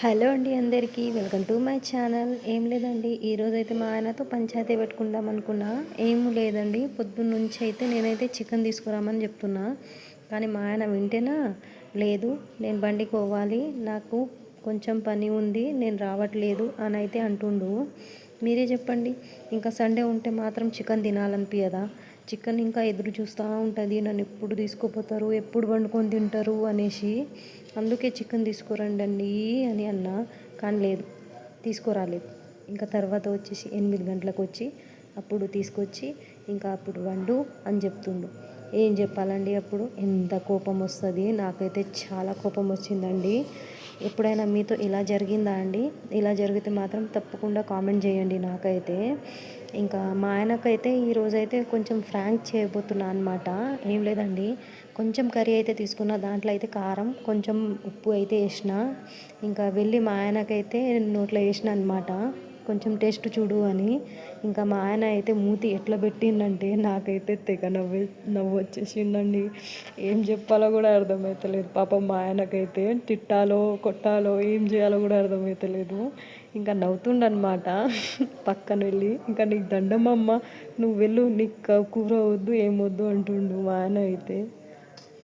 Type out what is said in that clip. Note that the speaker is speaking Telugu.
హలో అండి అందరికీ వెల్కమ్ టు మై ఛానల్. ఏం లేదండి ఈరోజు అయితే మా ఆయనతో పంచాయతీ పెట్టుకుందాం అనుకున్నా. ఏం లేదండి పొద్దున్న నుంచి అయితే నేనైతే చికెన్ తీసుకురామని చెప్తున్నా. కానీ మా ఆయన వింటేనా? లేదు నేను బండికి పోవాలి నాకు కొంచెం పని ఉంది నేను రావట్లేదు అని అయితే అంటుండు. మీరే చెప్పండి ఇంకా సండే ఉంటే మాత్రం చికెన్ తినాలనిపించదా చికెన్ ఇంకా ఎదురు చూస్తూ ఉంటుంది. నన్ను ఎప్పుడు తీసుకుపోతారు? ఎప్పుడు వండుకొని తింటారు? అనేసి అందుకే చికెన్ తీసుకురండి అని అన్న. కానీ లేదు తీసుకురాలేదు. ఇంకా తర్వాత వచ్చేసి ఎనిమిది గంటలకు వచ్చి అప్పుడు తీసుకొచ్చి ఇంకా అప్పుడు వండు అని చెప్తుండు. ఏం చెప్పాలండి అప్పుడు? ఎంత కోపం వస్తుంది? నాకైతే చాలా కోపం వచ్చిందండి. ఎప్పుడైనా మీతో ఇలా జరిగిందా అండి? ఇలా జరిగితే మాత్రం తప్పకుండా కామెంట్ చేయండి నాకైతే. ఇంకా మా ఆయనకైతే ఈరోజైతే కొంచెం ఫ్రాంక్ చేయబోతున్నా అనమాట ఏం లేదండి. కొంచెం కర్రీ అయితే తీసుకున్న దాంట్లో అయితే కారం కొంచెం ఉప్పు అయితే వేసిన ఇంకా వెళ్ళి మా ఆయనకైతే నోట్లో వేసిన అనమాట కొంచెం టేస్ట్ చూడు అని. ఇంకా మా ఆయన అయితే మూతి ఎట్లా పెట్టిందంటే నాకైతే తెగ నవ్వు నవ్వు వచ్చేసిండండి ఏం చెప్పాలో కూడా అర్థమవుతలేదు పాపం మా ఆయనకైతే తిట్టాలో కొట్టాలో ఏం చేయాలో కూడా అర్థమవుతలేదు ఇంకా నవ్వుతుండనమాట. పక్కన వెళ్ళి ఇంకా నీకు దండమమ్మ నువ్వు వెళ్ళు నీకు కూర వద్దు ఏమొద్దు అంటుండు మా ఆయన అయితే.